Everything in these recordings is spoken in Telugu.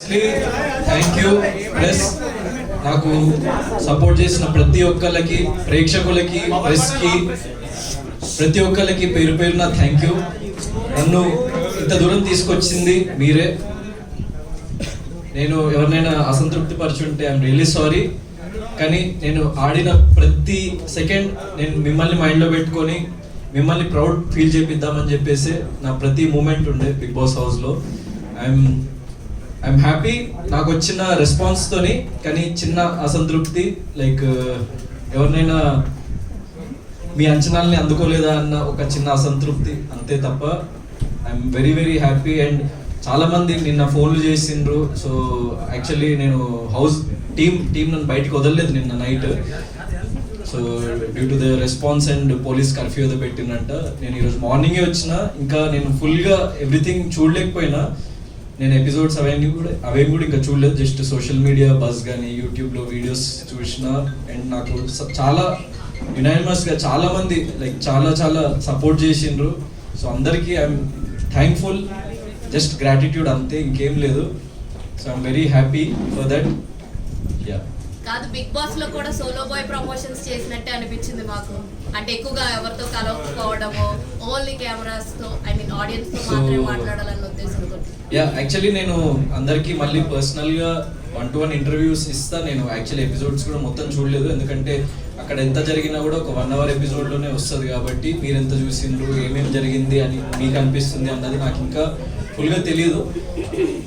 థ్యాంక్ యూ ప్లస్ నాకు సపోర్ట్ చేసిన ప్రతి ఒక్కళ్ళకి ప్రేక్షకులకి ప్రెస్కి ప్రతి ఒక్కళ్ళకి పేరు పేరున థ్యాంక్ యూ నన్ను ఇంత దూరం తీసుకొచ్చింది మీరే. నేను ఎవరినైనా అసంతృప్తి పరుచుంటే ఐఎమ్ రియలీ సారీ కానీ నేను ఆడిన ప్రతి సెకండ్ నేను మిమ్మల్ని మైండ్లో పెట్టుకొని మిమ్మల్ని ప్రౌడ్ ఫీల్ చేపిద్దామని చెప్పేసి నా ప్రతి మూమెంట్ ఉండే బిగ్ బాస్ హౌస్లో ఐఎమ్ ఐఎమ్ హ్యాపీ నాకు వచ్చిన రెస్పాన్స్ తోని కానీ చిన్న అసంతృప్తి లైక్ ఎవరినైనా మీ అంచనాల్ని అందుకోలేదా అన్న ఒక చిన్న అసంతృప్తి అంతే తప్ప I'm very very happy and చాలా మంది నిన్న ఫోన్లు చేసిండ్రు. సో యాక్చువల్లీ నేను హౌస్ టీమ్ టీం నన్ను బయటకు వదలలేదు నిన్న night so due to the response and police curfew ఏదో పెట్టిందంట. నేను ఈరోజు మార్నింగే వచ్చిన ఇంకా నేను ఫుల్గా ఎవ్రీథింగ్ చూడలేకపోయినా నేను ఎపిసోడ్స్ అవన్నీ కూడా అవి కూడా ఇంకా చూడలేదు. జస్ట్ సోషల్ మీడియా బస్ కానీ యూట్యూబ్లో వీడియోస్ చూసిన అండ్ నాకు చాలా యునానిమస్గా చాలా మంది లైక్ చాలా చాలా సపోర్ట్ చేసిండ్రు. సో అందరికీ ఐఎమ్ థ్యాంక్ఫుల్ జస్ట్ గ్రాటిట్యూడ్ అంతే ఇంకేం లేదు. So I'm very happy for that yeah కాదు బిగ్ బాస్లో కూడా సోలో బాయ్ ప్రమోషన్స్ చేసినట్టే అనిపించింది మాకు. అంటే ఎక్కువగా ఎవరితో కలవకపోవడము ఓన్లీ కెమెరాస్తో ఐ మీన్ ఆడియన్స్తో మాత్రమే మాట్లాడాలన్న ఉద్దేశంతో. యా యాక్చువల్లీ నేను అందరికీ మళ్ళీ పర్సనల్గా వన్ టు వన్ ఇంటర్వ్యూస్ ఇస్తా. నేను యాక్చువల్లీ ఎపిసోడ్స్ కూడా మొత్తం చూడలేదు. ఎందుకంటే అక్కడ ఎంత జరిగినా కూడా ఒక వన్ అవర్ ఎపిసోడ్లోనే వస్తుంది కాబట్టి మీరు ఎంత చూసిండ్రు ఏమేమి జరిగింది అని మీకు అనిపిస్తుంది అన్నది నాకు ఇంకా ఫుల్గా తెలియదు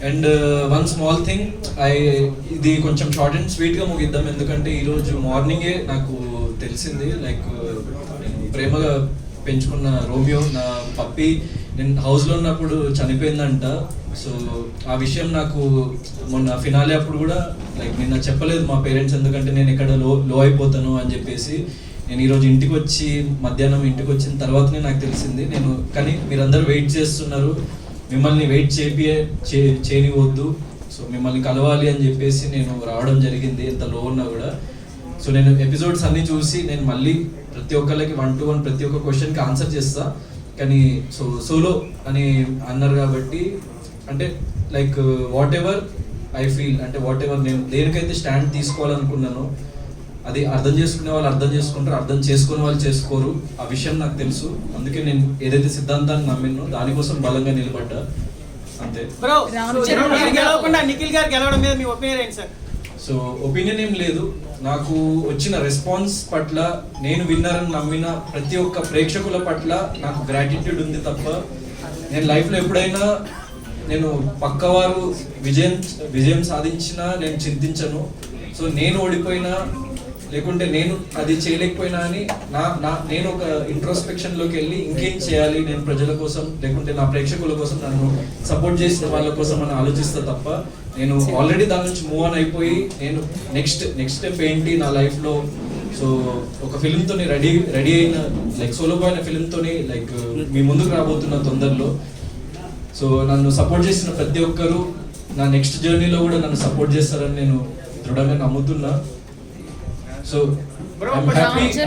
and one small thing I ఇది కొంచెం షార్ట్ అండ్ స్వీట్గా ముగిద్దాం. ఎందుకంటే ఈరోజు మార్నింగే నాకు తెలిసింది. లైక్ uh, ప్రేమగా పెంచుకున్న రోమియో నా పప్పి నేను హౌస్లో ఉన్నప్పుడు చనిపోయిందంట. సో ఆ విషయం నాకు మొన్న ఫినాలే అప్పుడు కూడా లైక్ నిన్న చెప్పలేదు మా పేరెంట్స్ ఎందుకంటే నేను ఇక్కడ లో లో అయిపోతాను అని చెప్పేసి. నేను ఈరోజు ఇంటికి వచ్చి మధ్యాహ్నం ఇంటికి వచ్చిన తర్వాతనే నాకు తెలిసింది. నేను కానీ మీరందరూ వెయిట్ చేస్తున్నారు. మిమ్మల్ని వెయిట్ చేపి చే చేయనివద్దు. సో మిమ్మల్ని కలవాలి అని చెప్పేసి నేను రావడం జరిగింది. ఎంత లో ఉన్నా కూడా. సో నేను ఎపిసోడ్స్ అన్నీ చూసి నేను మళ్ళీ ప్రతి ఒక్కళ్ళకి వన్ టు వన్ ప్రతి ఒక్క క్వశ్చన్కి ఆన్సర్ చేస్తా. కానీ సో సోలో అని అన్నారు కాబట్టి అంటే like whatever I feel అంటే వాట్ ఎవర్ నేను దేనికైతే స్టాండ్ తీసుకోవాలనుకున్నానో అది అర్థం చేసుకునే వాళ్ళు అర్థం చేసుకుంటారు అర్థం చేసుకునే వాళ్ళు చేసుకోరు. ఆ విషయం నాకు తెలుసు. అందుకే నేను ఏదైతే సిద్ధాంతాన్ని నమ్మినో దానికోసం బలంగా నిలబడ్డా. అంతే. బ్రో రామ్ సో చరణ్ మీరు గారు. గెలవకుండా నిఖిల్ గారు గెలవడం మీద మీ ఒపీనియన్ ఏంటి సార్? సో ఒపీనియన్ ఏం లేదు. నాకు వచ్చిన రెస్పాన్స్ పట్ల నేను విన్నర్ అని నమ్మిన ప్రతి ఒక్క ప్రేక్షకుల పట్ల నాకు గ్రాటిట్యూడ్ ఉంది తప్ప నేను లైఫ్లో ఎప్పుడైనా నేను పక్కవారు విజయం విజయం సాధించినా నేను చింతించను. సో నేను ఓడిపోయినా లేకుంటే నేను అది చేయలేకపోయినా అని నా నా నేను ఒక ఇంట్రోస్పెక్షన్లోకి వెళ్ళి ఇంకేం చేయాలి నేను ప్రజల కోసం లేకుంటే నా ప్రేక్షకుల కోసం నన్ను సపోర్ట్ చేసిన వాళ్ళ కోసం అని ఆలోచిస్తా తప్ప నేను ఆల్రెడీ దాని నుంచి మూవ్ ఆన్ అయిపోయి నేను నెక్స్ట్ నెక్స్ట్ స్టెప్ ఏంటి నా లైఫ్లో? సో ఒక ఫిలింతో రెడీ రెడీ అయిన లైక్ సోలో అయిన అనే లైక్ మీ ముందుకు రాబోతున్న తొందరలో. సో నన్ను సపోర్ట్ చేసిన ప్రతి ఒక్కరు నా నెక్స్ట్ జర్నీలో కూడా నన్ను సపోర్ట్ చేస్తారని నేను దృఢంగా నమ్ముతున్నా. So Ram Charan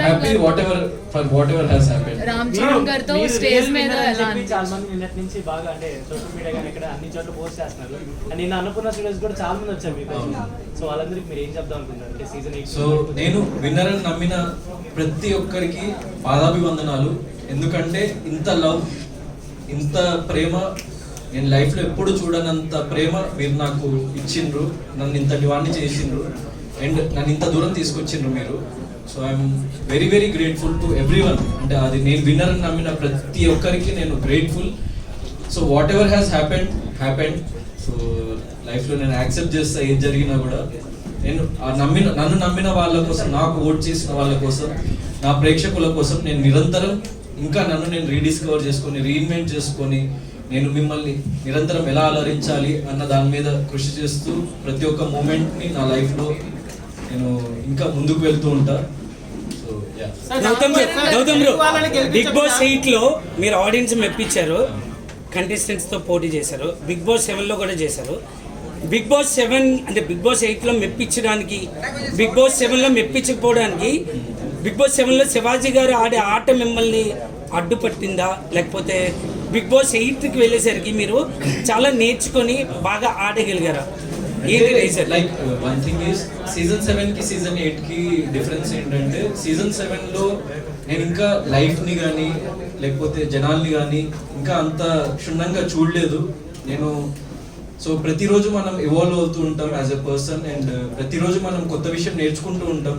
happy garu- whatever for whatever has happen Ram Charan గారితో స్టేజ్ మీద ఎలా చెప్పి చాలా మంది నిన్నటి నుంచి బాగా అంటే సోషల్ మీడియా కానీ ఇక్కడ అన్ని చోట్ల పోస్ట్ చేస్తున్నారు. అండ్ నిన్న అన్నపూర్ణ స్టూడియోస్ కూడా చాలా మంది వచ్చారు మీకు. సో వాళ్ళందరికీ మీరు ఏం చెప్దాం అనుకుంటారు అంటే సీజన్ ఎయిట్ సో నేను విన్నర్ అని నమ్మిన ప్రతి ఒక్కరికి పాదాభివందనాలు. ఎందుకంటే ఇంత లవ్ ఇంత ప్రేమ నేను లైఫ్లో ఎప్పుడు చూడనంత ప్రేమ మీరు నాకు ఇచ్చిండ్రు. నన్ను ఇంతటి వాడిని చేసిండ్రు. అండ్ నన్ను ఇంత దూరం తీసుకొచ్చిండ్రు మీరు. So I'm very very grateful to everyone అంటే అది నేను విన్నర్ అని నమ్మిన ప్రతి ఒక్కరికి నేను grateful so whatever has happened happened so లైఫ్లో నేను యాక్సెప్ట్ చేస్తా ఏది జరిగినా కూడా. నేను ఆ నమ్మిన నన్ను నమ్మిన వాళ్ళ కోసం నాకు ఓట్ చేసిన వాళ్ళ కోసం నా ప్రేక్షకుల కోసం నేను నిరంతరం ఇంకా నన్ను నేను రీడిస్కవర్ చేసుకొని రీఇన్వెంట్ చేసుకొని నేను మిమ్మల్ని నిరంతరం ఎలా అలరించాలి అన్న దాని మీద కృషి చేస్తూ ప్రతి ఒక్క మూమెంట్ని నా లైఫ్లో నేను ఇంకా ముందుకు వెళ్తూ ఉంటా. సో యా సార్, గౌతమ్ వాళ్ళని బిగ్ బాస్ ఎయిట్లో మీరు ఆడియన్స్ మెప్పించారు. కంటెస్టెంట్స్తో పోటీ చేశారు. బిగ్ బాస్ సెవెన్లో కూడా చేశారు. బిగ్ బాస్ సెవెన్ అంటే బిగ్ బాస్ ఎయిట్లో మెప్పించడానికి బిగ్ బాస్ సెవెన్లో మెప్పించకపోవడానికి బిగ్ బాస్ సెవెన్లో శివాజీ గారు ఆడే ఆట మిమ్మల్ని అడ్డుపట్టిందా? లేకపోతే బిగ్ బాస్ ఎయిట్కి వెళ్ళేసరికి మీరు చాలా నేర్చుకొని బాగా ఆడగలిగారా? ఏది reason like one thing is season సెవెన్కి సీజన్ ఎయిట్కి డిఫరెన్స్ ఏంటంటే సీజన్ సెవెన్లో నేను ఇంకా లైఫ్ని కానీ లేకపోతే జనాల్ని కానీ ఇంకా అంత క్షుణ్ణంగా చూడలేదు. నేను సో ప్రతిరోజు మనం ఇవాల్వ్ అవుతూ ఉంటాం యాజ్ ఎ పర్సన్ అండ్ ప్రతిరోజు మనం కొత్త విషయం నేర్చుకుంటూ ఉంటాం.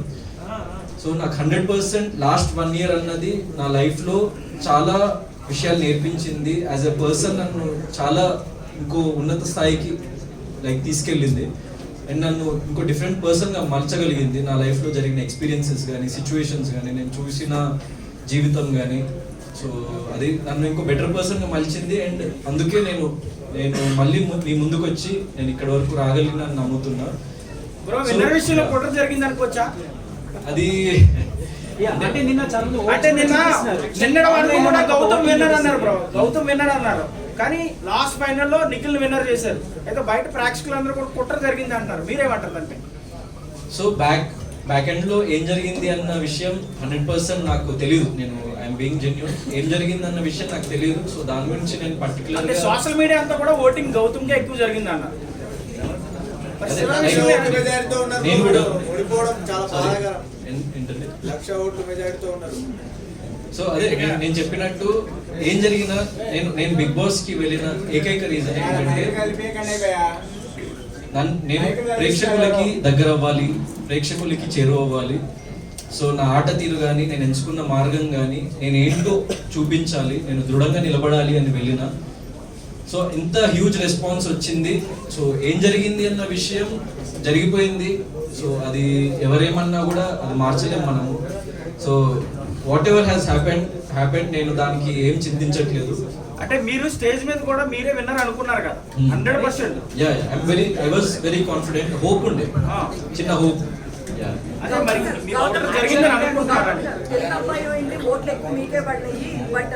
సో నాకు hundred percent last one year అన్నది నా లైఫ్లో చాలా విషయాలు నేర్పించింది. యాజ్ ఎ పర్సన్ నన్ను చాలా ఇంకో ఉన్నత స్థాయికి లైక్ తీసుకెళ్ళింది. అండ్ నన్ను ఇంకో డిఫరెంట్ పర్సన్గా మలచగలిగింది. నా లైఫ్లో జరిగిన ఎక్స్పీరియన్సెస్ కానీ సిచ్యువేషన్స్ కానీ నేను చూసిన జీవితం కానీ సో అది నన్ను ఇంకో బెటర్ పర్సన్గా మలిచింది. అండ్ అందుకే నేను నేను మళ్ళీ ము- ముందుకు వచ్చి నేను ఇక్కడ వరకు రాగలిగిన నమ్ముతున్నా. అది అంటే నిన్న మంది అంటే నిన్న కూడా గౌతమ్ విన్నర్ అన్నారు బ్రో గౌతమ్ విన్నర్ అన్నారు కానీ లాస్ట్ ఫైనల్లో నిఖిల్ విన్నర్ చేశారు. అయితే బయట ప్రేక్షకులందరూ కూడా కుట్ర జరిగింది అంటారు. మీరేమంటారు అంటే సో బ్యాక్ బ్యాక్ ఎండ్లో ఏం జరిగింది అన్న విషయం హండ్రెడ్ పర్సెంట్ నాకు తెలియదు నేను ఐఎమ్ బీయింగ్ జెన్యున్ ఏం జరిగింది అన్న విషయం నాకు తెలియదు సో దాని గురించి నేను పర్టికులర్ అంటే సోషల్ మీడియా అంతా కూడా ఓటింగ్ గౌతమ్ కే ఎక్కువ జరిగింది అన్నారు మరి అదే, శివ లైక్ విషయంలో ఓట్ల మెజారిటీతో ఉన్నారు. నేను కూడా. ఓడిపోవడం చాలా. బాధాకరం లక్ష ఓట్ల మెజారిటీతో ఉన్నారు. సో అదే నేను- చెప్పినట్టు ఏం జరిగినా నేను నేను బిగ్ బాస్కి వెళ్ళిన ఏకైక రీజన్ ఏంటంటే నన్ను నేను ప్రేక్షకులకి దగ్గర అవ్వాలి ప్రేక్షకులకి చేరువ అవ్వాలి. సో నా ఆట తీరు కానీ నేను ఎంచుకున్న మార్గం కానీ నేను ఏంటో చూపించాలి నేను దృఢంగా నిలబడాలి అని వెళ్ళిన. సో ఇంత హ్యూజ్ రెస్పాన్స్ వచ్చింది. సో ఏం జరిగింది అన్న విషయం జరిగిపోయింది. సో అది ఎవరేమన్నా కూడా అది మార్చలేం మనము. So whatever has happened happened నేను దానికి ఏం చింతించట్లేదు. అంటే మీరు స్టేజ్ మీద కూడా మీరే విన్నర్ అనుకున్నారు కదా? Hmm. Hundred percent. Yeah very I was very confident hope ఉండే. చిన్న హోప్ యా అదే మరి మీరు కుట్ర జరిగిందని అనుకుంటున్నారండి తెలుగు అబ్బాయి ఏంటి ఓట్లు ఎక్కువ మీకే పడినాయి బట్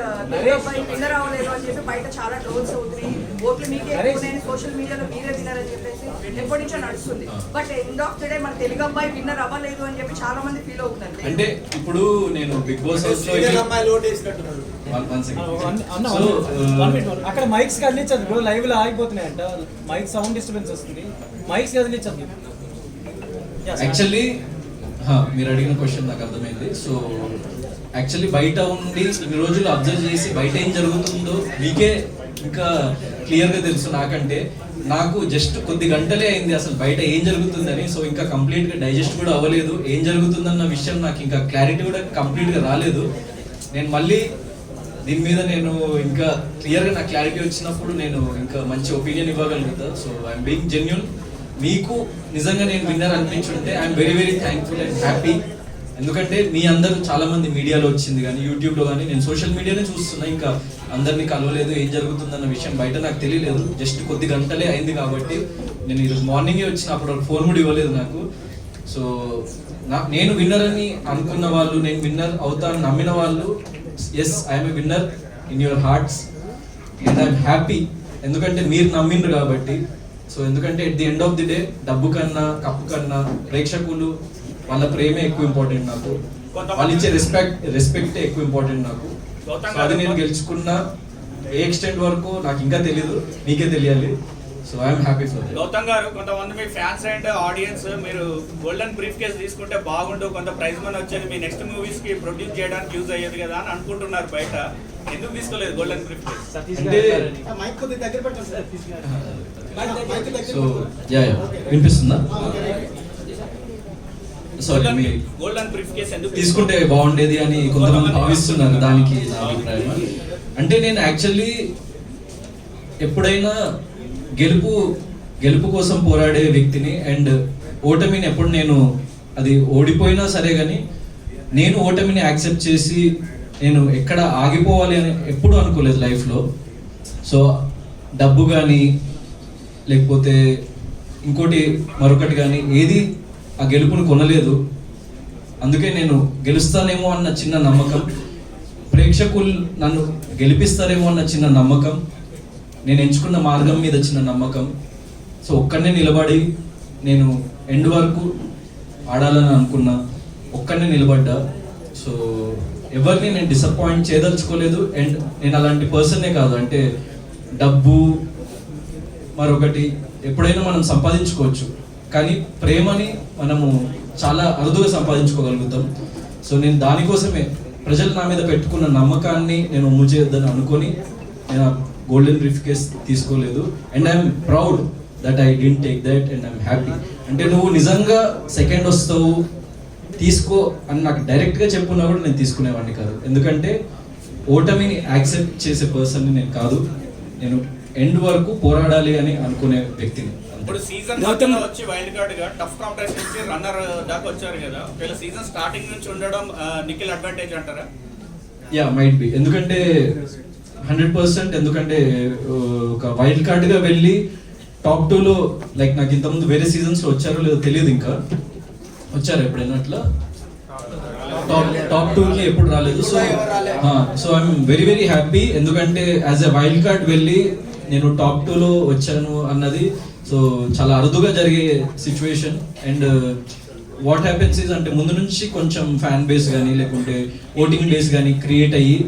అబ్బాయి విన్నర్ అవ్వలేదు అని చెప్పి బయట చాలా ట్రోల్స్ అవుతున్నాయి. ఓట్లు మీకే ఎక్కువ సోషల్ మీడియాలో మీరే విన్నర్ అని చెప్పేసి ఎప్పటి నుంచో నడుస్తుంది. But end of the day మన తెలుగు అబ్బాయి విన్నర్ అవ్వలేదు అని చెప్పి చాలా మంది ఫీల్ అవుతున్నారు. అంటే ఇప్పుడు నేను బిగ్ బాస్ హౌస్లో సో అక్కడ మైక్స్ కదిలించదు బ్రో లైవ్లో ఆగిపోతున్నాయంట. మైక్ సౌండ్ డిస్టర్బెన్స్ వస్తుంది. మైక్స్ కదిలించదు. యాక్చువల్లీ మీరు అడిగిన క్వశ్చన్ నాకు అర్థమైంది. సో యాక్చువల్లీ బయట ఉండి ఇన్ని రోజులు అబ్జర్వ్ చేసి బయట ఏం జరుగుతుందో మీకే ఇంకా క్లియర్గా తెలుసు నాకంటే. నాకు జస్ట్ కొద్ది గంటలే అయింది అసలు బయట ఏం జరుగుతుందని. సో ఇంకా కంప్లీట్గా డైజెస్ట్ కూడా అవ్వలేదు. ఏం జరుగుతుందన్న విషయం నాకు ఇంకా క్లారిటీ కూడా కంప్లీట్గా రాలేదు. నేను మళ్ళీ దీని మీద నేను ఇంకా క్లియర్గా నా క్లారిటీ వచ్చినప్పుడు నేను ఇంకా మంచి ఒపీనియన్ ఇవ్వగలుగుతా. సో ఐఎమ్ బీయింగ్ జెన్యున్ మీకు నిజంగా నేను winner అనిపించుంటే I'm very very thankful and happy ఎందుకంటే మీ అందరూ చాలా మంది మీడియాలో వచ్చింది కానీ యూట్యూబ్లో కానీ నేను సోషల్ మీడియానే చూస్తున్నా. ఇంకా అందరినీ కలవలేదు ఏం జరుగుతుందన్న విషయం బయట నాకు తెలియలేదు. జస్ట్ కొద్ది గంటలే అయింది కాబట్టి నేను ఈరోజు మార్నింగే వచ్చిన అప్పుడు ఫోన్ కూడా ఇవ్వలేదు నాకు. సో నా నేను విన్నర్ అని అనుకున్న వాళ్ళు నేను విన్నర్ అవుతాను నమ్మిన వాళ్ళు yes I'm a winner in your hearts and I'm happy ఎందుకంటే మీరు నమ్మిండ్రు కాబట్టి సో ఎందుకంటే at the end of the day డబ్బు కన్నా కప్పు కన్నా ప్రేక్షకులు వాళ్ళ ప్రేమే ఎక్కువ ఇంపార్టెంట్ నాకు. వాళ్ళు ఇచ్చే రెస్పెక్ట్ రెస్పెక్ట్ ఎక్కువ ఇంపార్టెంట్ నాకు. సో అది నేను గెలుచుకున్న ఏ ఎక్స్టెంట్ వరకు నాకు ఇంకా తెలియదు నీకే తెలియాలి. So I'm happy for Gautam గారు కొంతమంది మీ ఫ్యాన్స్ అండ్ ఆడియన్స్ మీరు గోల్డెన్ బ్రీఫ్ కేస్ తీసుకుంటే బాగుండు కొంత ప్రైజ్ మనీ వచ్చేది మీ నెక్స్ట్ మూవీస్కి ప్రొడ్యూస్ చేయడానికి యూజ్ అయ్యేది కదా అని అనుకుంటున్నారు బయట. ఎందుకు తీసుకోలేదు గోల్డెన్ బ్రీఫ్ కేస్ సతీష్ అంటే- గారు మైక్ కొద్దిగా దగ్గర పెట్టండి సార్. సతీష్ గారు మైక్ దగ్గర సో యా యా వినిపిస్తుందా? సారీ గోల్డెన్ బ్రీఫ్ కేస్ ఎందుకు తీసుకుంటే బాగుండేది అని కొంతమంది భావిస్తున్నారు. దానికి నా అభిప్రాయం. అంటే నేను యాక్చువల్లీ ఎప్పుడైనా గెలుపు గెలుపు కోసం పోరాడే వ్యక్తిని అండ్ ఓటమిని ఎప్పుడు నేను అది ఓడిపోయినా సరే కానీ నేను ఓటమిని యాక్సెప్ట్ చేసి నేను ఎక్కడ ఆగిపోవాలి అని ఎప్పుడు అనుకోలేదు లైఫ్లో సో డబ్బు కానీ లేకపోతే ఇంకోటి మరొకటి కానీ ఏది ఆ గెలుపును కొనలేదు. అందుకే నేను గెలుస్తానేమో అన్న చిన్న నమ్మకం. ప్రేక్షకులు నన్ను గెలిపిస్తారేమో అన్న చిన్న నమ్మకం. నేను ఎంచుకున్న మార్గం మీద చిన్న నమ్మకం. సో ఒక్కడనే నిలబడి నేను ఎండ్ వరకు ఆడాలని అనుకున్నా. ఒక్కడనే నిలబడ్డా. సో ఎవరిని నేను డిసప్పాయింట్ చేయదలుచుకోలేదు. అండ్ నేను అలాంటి పర్సన్నే కాదు. అంటే డబ్బు మరొకటి ఎప్పుడైనా మనం సంపాదించుకోవచ్చు. కానీ ప్రేమని మనము చాలా అరుదుగా సంపాదించుకోగలుగుతాం. సో నేను దానికోసమే ప్రజలు నా మీద పెట్టుకున్న నమ్మకాన్ని నేను ఒమ్ము చేయొద్దని అనుకొని నేను గోల్డెన్ బ్రీఫ్ కేస్ తీసుకోలేదు. And I'm proud that I didn't take that and I'm happy అంటే నువ్వు నిజంగా సెకండ్ వస్తావు తీసుకో అని నాకు డైరెక్ట్గా చెప్పున్నా కూడా నేను తీసుకునేవాడిని కాదు. ఎందుకంటే ఓటమిని యాక్సెప్ట్ చేసే పర్సన్ని నేను కాదు. నేను ఎండ్ వరకు పోరాడాలి అని అనుకునే వ్యక్తిని. ఇప్పుడు సీజన్ వచ్చి వైల్డ్ కార్డ్గా టఫ్ కాంపిటీషన్ ఇచ్చి రన్నర్ దాకా వచ్చారు కదా. ఒకవేళ సీజన్ స్టార్టింగ్ నుంచి ఉండడం నిఖిల్ అడ్వాంటేజ్ అంటారా? యా మైట్ బి ఎందుకంటే హండ్రెడ్ పర్సెంట్ ఎందుకంటే ఒక వైల్డ్ కార్డ్గా వెళ్ళి టాప్ టూలో లైక్ నాకు ఇంతకుముందు వేరే సీజన్స్లో వచ్చారో లేదో తెలియదు ఇంకా. వచ్చారు ఎప్పుడైనా అట్లా? టాప్ టాప్ టూకి ఎప్పుడు రాలేదు. So so I'm very very happy. ఎందుకంటే యాజ్ ఎ వైల్డ్ కార్డ్ వెళ్ళి నేను టాప్ టూలో వచ్చాను అన్నది సో చాలా అరుదుగా జరిగే situation. And what happens is అంటే ముందు నుంచి కొంచెం ఫ్యాన్ బేస్ కానీ లేకుంటే ఓటింగ్ బేస్ కానీ క్రియేట్ అయ్యి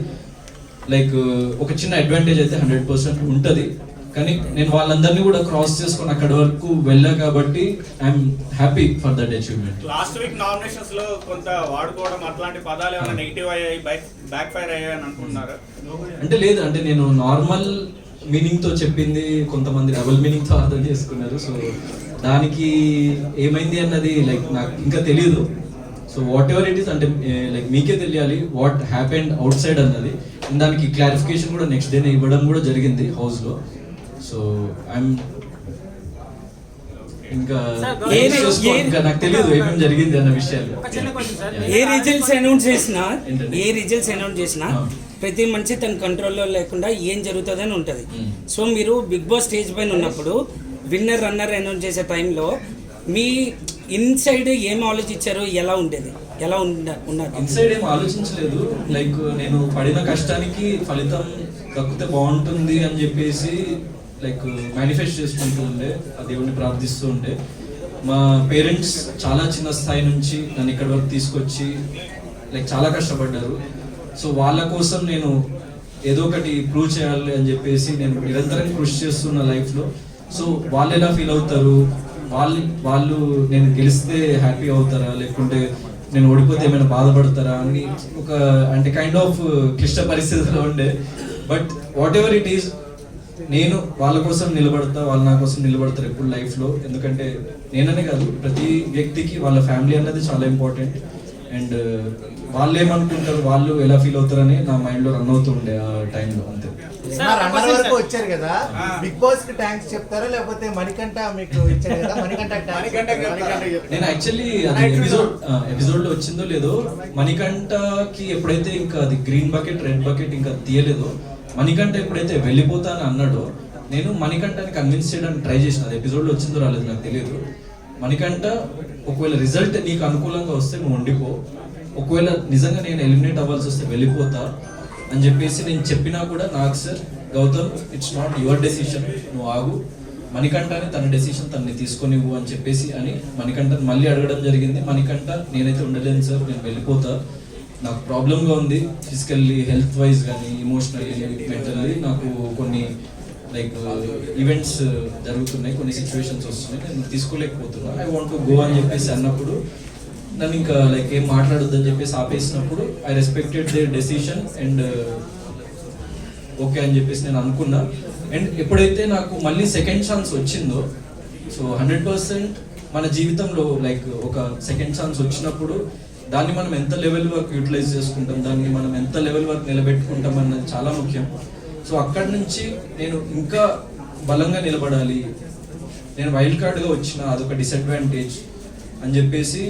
లైక్ ఒక చిన్న అడ్వాంటేజ్ అయితే హండ్రెడ్ పర్సెంట్ ఉంటుంది. కానీ నేను వాళ్ళందరినీ కూడా క్రాస్ చేసుకొని అక్కడి వరకు వెళ్ళా కాబట్టి I'm happy for that achievement last week నామినేషన్స్లో కొంత వాడుకోవడం అట్లాంటి పదాలు ఏమైనా నెగిటివ్ అయ్యాయి బ్యాక్ ఫైర్ అయ్యాయి అని అనుకుంటున్నారు? అంటే లేదు అంటే నేను నార్మల్ మీనింగ్తో చెప్పింది కొంతమంది డబుల్ మీనింగ్తో అర్థం చేసుకున్నారు. సో దానికి ఏమైంది అన్నది లైక్ నాకు ఇంకా తెలియదు so whatever it is అంటే లైక్ మీకే తెలియాలి వాట్ హ్యాపెండ్ అవుట్ సైడ్ అన్నది దానికి క్లారిఫికేషన్ కూడా నెక్స్ట్ డేనే ఇవ్వడం కూడా జరిగింది హౌస్లో సో ఐఎమ్ ఇంకా ఏ- చూసుకో- ఏ- ఇంకా నాకు తెలియదు ఏమేమి జరిగింది అన్న విషయాలు ఒక చిన్న క్వశ్చన్ సార్ Yeah. ఏ రిజల్ట్స్ అనౌన్స్ చేసినా? ఏ రిజల్ట్స్ అనౌన్స్ చేసినా ఆ. ప్రతి మనిషి తన కంట్రోల్లో లేకుండా ఏం జరుగుతుందని ఉంటుంది మ్మ్. సో మీరు బిగ్ బాస్ స్టేజ్ పైన ఉన్నప్పుడు విన్నర్ రన్నర్ అనౌన్స్ చేసే టైంలో మీ ఇన్సైడ్ ఏం ఆలోచించారు ఎలా ఉండేది? ఎలా ఉన్నారు? ఇన్సైడ్ ఏం ఆలోచించలేదు. లైక్ నేను పడిన కష్టానికి ఫలితం దక్కితే బాగుంటుంది అని చెప్పేసి లైక్ మేనిఫెస్ట్ చేసుకుంటూ ఉండే ఆ దేవుడిని ప్రార్థిస్తూ ఉండే. మా పేరెంట్స్ చాలా చిన్న స్థాయి నుంచి నన్ను ఇక్కడి వరకు తీసుకొచ్చి లైక్ చాలా కష్టపడ్డారు. సో వాళ్ళ కోసం నేను ఏదో ఒకటి ప్రూవ్ చేయాలి అని చెప్పేసి నేను నిరంతరం కృషి చేస్తున్న లైఫ్లో సో వాళ్ళు ఎలా ఫీల్ అవుతారు? వాళ్ళు వాళ్ళు నేను గెలిస్తే హ్యాపీ అవుతారా? లేకుంటే నేను ఓడిపోతే ఏమైనా బాధపడతారా? అని ఒక అంటే కైండ్ ఆఫ్ క్లిష్ట పరిస్థితిలో ఉండే. But whatever it is నేను వాళ్ళ కోసం నిలబడతా వాళ్ళు నా కోసం నిలబడతారు ఎప్పుడు లైఫ్లో ఎందుకంటే నేననే కాదు ప్రతి వ్యక్తికి వాళ్ళ ఫ్యామిలీ అన్నది చాలా ఇంపార్టెంట్ అండ్ వాళ్ళు ఏమనుకుంటారు? వాళ్ళు ఎలా ఫీల్ అవుతారని నా మైండ్లో రన్ అవుతూ ఉండే ఆ టైంలో అంతే. రన్నర్ వరకు వచ్చారు కదా? బిగ్ బాస్కి థ్యాంక్స్ చెప్తారా? లేకపోతే మణికంఠ మీకు ఇచ్చారు కదా? మణికంఠ నేను యాక్చువల్లీ అది ఎపిసోడ్ ఎపిసోడ్లో వచ్చిందో లేదో మణికంఠకి ఎప్పుడైతే ఇంకా అది గ్రీన్ బకెట్ రెడ్ బకెట్ ఇంకా తీయలేదో మణికంఠ ఎప్పుడైతే వెళ్ళిపోతానని అన్నాడో నేను మణికంఠని కన్విన్స్ చేయడానికి ట్రై చేసిన. అది ఎపిసోడ్లో వచ్చిందో రాలేదు నాకు తెలియదు. మనకంట ఒకవేళ రిజల్ట్ నీకు అనుకూలంగా వస్తే నువ్వు ఉండిపో. ఒకవేళ నిజంగా నేను ఎలిమినేట్ అవ్వాల్సి వస్తే వెళ్ళిపోతా అని చెప్పేసి నేను చెప్పినా కూడా నాకు sir Gautam it's not your decision నువ్వు ఆగు. మణికంఠని తన డెసిషన్ తనని తీసుకొనివ్వు అని చెప్పేసి అని మణికంఠని మళ్ళీ అడగడం జరిగింది. మణికంఠ నేనైతే ఉండలేను సార్ నేను వెళ్ళిపోతా. నాకు ప్రాబ్లంగా ఉంది. ఫిజికల్లీ హెల్త్ వైజ్ కానీ ఇమోషనల్లీ మెంటల్లీ నాకు కొన్ని లైక్ ఈవెంట్స్ uh, uh, జరుగుతున్నాయి కొన్ని సిచ్యువేషన్స్ వస్తున్నాయి. నేను తీసుకోలేకపోతున్నా. ఐ వాంట్ టు గో అని చెప్పేసి అన్నప్పుడు నన్ను ఇంకా లైక్ ఏం మాట్లాడొద్దని చెప్పేసి ఆపేసినప్పుడు I respected they decision and okay అని చెప్పేసి నేను అనుకున్నా. అండ్ ఎప్పుడైతే నాకు మళ్ళీ సెకండ్ ఛాన్స్ వచ్చిందో సో హండ్రెడ్ పర్సెంట్ మన జీవితంలో లైక్ ఒక సెకండ్ ఛాన్స్ వచ్చినప్పుడు దాన్ని మనం ఎంత లెవెల్ వరకు యూటిలైజ్ చేసుకుంటాం దాన్ని మనం ఎంత లెవెల్ వరకు నిలబెట్టుకుంటాం అన్నది చాలా ముఖ్యం. సో అక్కడి నుంచి నేను ఇంకా బలంగా నిలబడాలి. నేను వైల్డ్ కార్డ్గా వచ్చిన అదొక డిసడ్వాంటేజ్ అని చెప్పేసి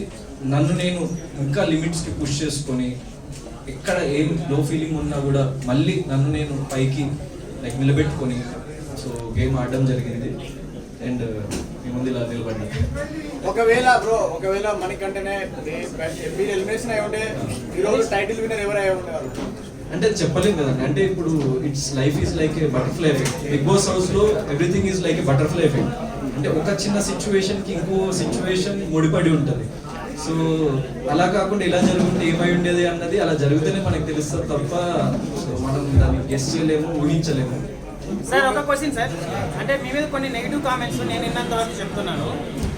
నన్ను నేను ఇంకా లిమిట్స్కి పుష్ చేసుకొని ఎక్కడ ఏం లో ఫీలింగ్ ఉన్నా కూడా మళ్ళీ నన్ను నేను పైకి లైక్ నిలబెట్టుకొని సో గేమ్ ఆడడం జరిగింది. అండ్ మీ ముందు ఇలా నిలబడ్డా. ఒకవేళ బ్రో ఒకవేళ మనకంటేనే మీరు ఎలిమినేషన్ అయి ఉంటే ఈ రోజు టైటిల్ విన్నర్ ఎవరు అయి ఉండేవారు? అంటే చెప్పలేం కదండి. అంటే ఇప్పుడు it's life is like a butterfly effect Bigg Boss హౌస్లో everything is like a butterfly effect అంటే ఒక చిన్న సిచ్యువేషన్కి ఇంకో సిచ్యువేషన్ ముడిపడి ఉంటుంది. సో అలా కాకుండా ఇలా జరుగుతుంటే ఏమై ఉండేది అన్నది అలా జరిగితేనే మనకు తెలుస్తుంది తప్ప సో మనం దాన్ని గెస్ట్ చేయలేము ఊహించలేము. సార్ ఒక క్వశ్చన్ సార్. అంటే మీ మీద కొన్ని నెగిటివ్ కామెంట్స్ నేను విన్నంత వరకు చెప్తున్నాను.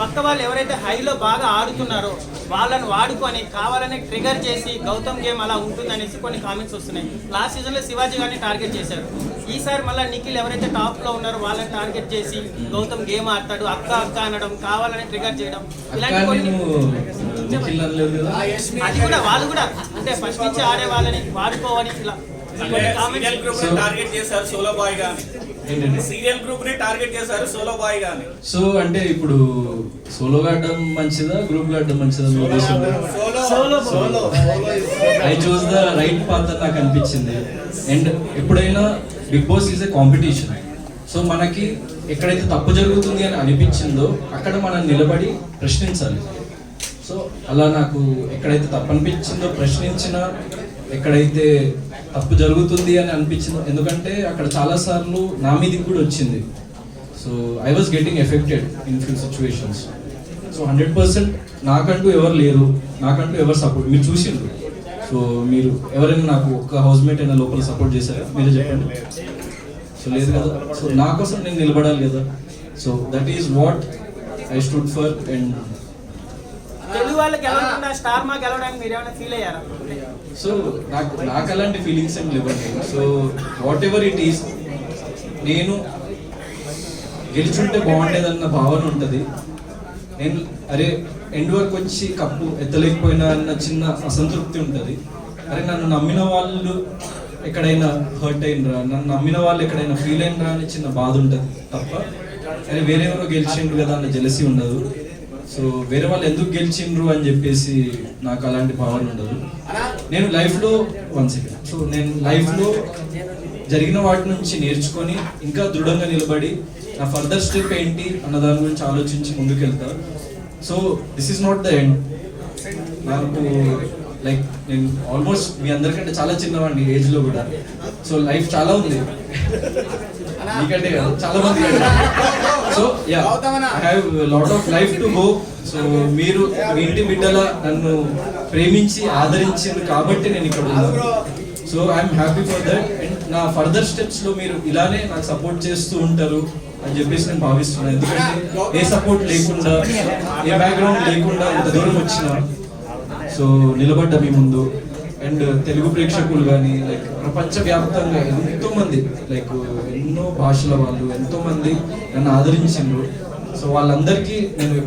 పక్క వాళ్ళు ఎవరైతే హైలో బాగా ఆడుతున్నారో వాళ్ళని వాడుకొని కావాలని ట్రిగర్ చేసి గౌతమ్ గేమ్ అలా ఉంటుందనేసి కొన్ని కామెంట్స్ వస్తున్నాయి. లాస్ట్ సీజన్లో శివాజీ గారిని టార్గెట్ చేశారు. ఈసారి మళ్ళీ నిఖిల్ ఎవరైతే టాప్లో ఉన్నారో వాళ్ళని టార్గెట్ చేసి గౌతమ్ గేమ్ ఆడతాడు. అక్క అక్క అనడం కావాలని ట్రిగర్ చేయడం. ఇలాంటి కొన్ని అది కూడా వాళ్ళు కూడా అంటే ఫస్ట్ నుంచి ఆడే వాళ్ళని వాడుకోవని ఇలా సీరియల్ గ్రూప్ని టార్గెట్ చేశారు సోలో బాయ్ గాని. సీరియల్ గ్రూప్ని టార్గెట్ చేశారు సోలో బాయ్ గాని. సో అంటే ఇప్పుడు సోలోగా ఆడడం మంచిదా గ్రూప్ ఆడడం మంచిదా? మీ ఉద్దేశంలో solo. I choose the right path నాకు అనిపించింది. అండ్ ఎప్పుడైనా Bigg Boss is a competition. So మనకి ఎక్కడైతే తప్పు జరుగుతుంది అని అనిపించిందో అక్కడ మనం నిలబడి ప్రశ్నించాలి. సో అలా నాకు ఎక్కడైతే తప్పు అనిపించిందో ప్రశ్నించిన ఎక్కడైతే తప్పు జరుగుతుంది అని అనిపించింది. ఎందుకంటే అక్కడ చాలా సార్లు నా మీదకి కూడా వచ్చింది. So I was getting affected in few situations so hundred percent నాకంటూ ఎవరు లేరు. నాకంటూ ఎవరు సపోర్ట్ మీరు చూసిండ్రు. సో మీరు ఎవరైనా నాకు ఒక్క హౌస్ మేట్ అయినా లోపల సపోర్ట్ చేశారా? మీరే చెప్పండి. సో లేదు కదా. సో నా కోసం నేను నిలబడాలి కదా. So that is what I stood for and Telugu వాళ్ళకి ఎలా స్టార్ మా గెలవడానికి మీరు ఏమైనా ఫీల్ అయ్యారా? సో నాకు నాకు అలాంటి ఫీలింగ్స్ ఏం లేవండి. So whatever it is నేను గెలిచుంటే బాగుండేదన్న భావన ఉంటుంది. నేను అరే ఎండ్ వరకు వచ్చి కప్పు ఎత్తలేకపోయినా అన్న చిన్న అసంతృప్తి ఉంటుంది. అరే నన్ను నమ్మిన వాళ్ళు ఎక్కడైనా హర్ట్ అయినరా? నన్ను నమ్మిన వాళ్ళు ఎక్కడైనా ఫీల్ అయినరా అని చిన్న బాధ ఉంటుంది తప్ప అరే వేరేవరో గెలిచిండ్రు కదా అన్న జెలసీ ఉండదు. సో వేరే వాళ్ళు ఎందుకు గెలిచిండ్రు అని చెప్పేసి నాకు అలాంటి భావన ఉండదు. నేను లైఫ్లో వన్ సెకండ్ సో నేను లైఫ్లో జరిగిన వాటి నుంచి నేర్చుకొని ఇంకా దృఢంగా నిలబడి నా ఫర్దర్ స్టెప్ ఏంటి అన్న దాని గురించి ఆలోచించి ముందుకెళ్తా. So this is not the end నాకు లైక్ నేను ఆల్మోస్ట్ మీ అందరికంటే చాలా చిన్నవాడిని ఏజ్లో కూడా. సో లైఫ్ చాలా ఉంది. మీకంటే చాలా మంది so yeah I lot of life to go so మీరు మీ ఇంటి బిడ్డల నన్ను ప్రేమించి ఆదరించింది కాబట్టి నేను ఇక్కడ ఉన్నాను. So I'm happy for that and నా ఫర్దర్ స్టెప్స్లో మీరు ఇలానే నాకు సపోర్ట్ చేస్తూ ఉంటారు అని చెప్పేసి నేను భావిస్తున్నాను. ఎందుకంటే ఏ సపోర్ట్ లేకుండా ఏ బ్యాక్గ్రౌండ్ లేకుండా ఇంత దూరం వచ్చినా సో నిలబడ్డ మీ ముందు. అండ్ తెలుగు ప్రేక్షకులు కానీ లైక్ ప్రపంచవ్యాప్తంగా ఎంతోమంది లైక్ ఎన్నో భాషల వాళ్ళు ఎంతోమంది నన్ను ఆదరించిండ్రు. సో వాళ్ళందరికీ నేను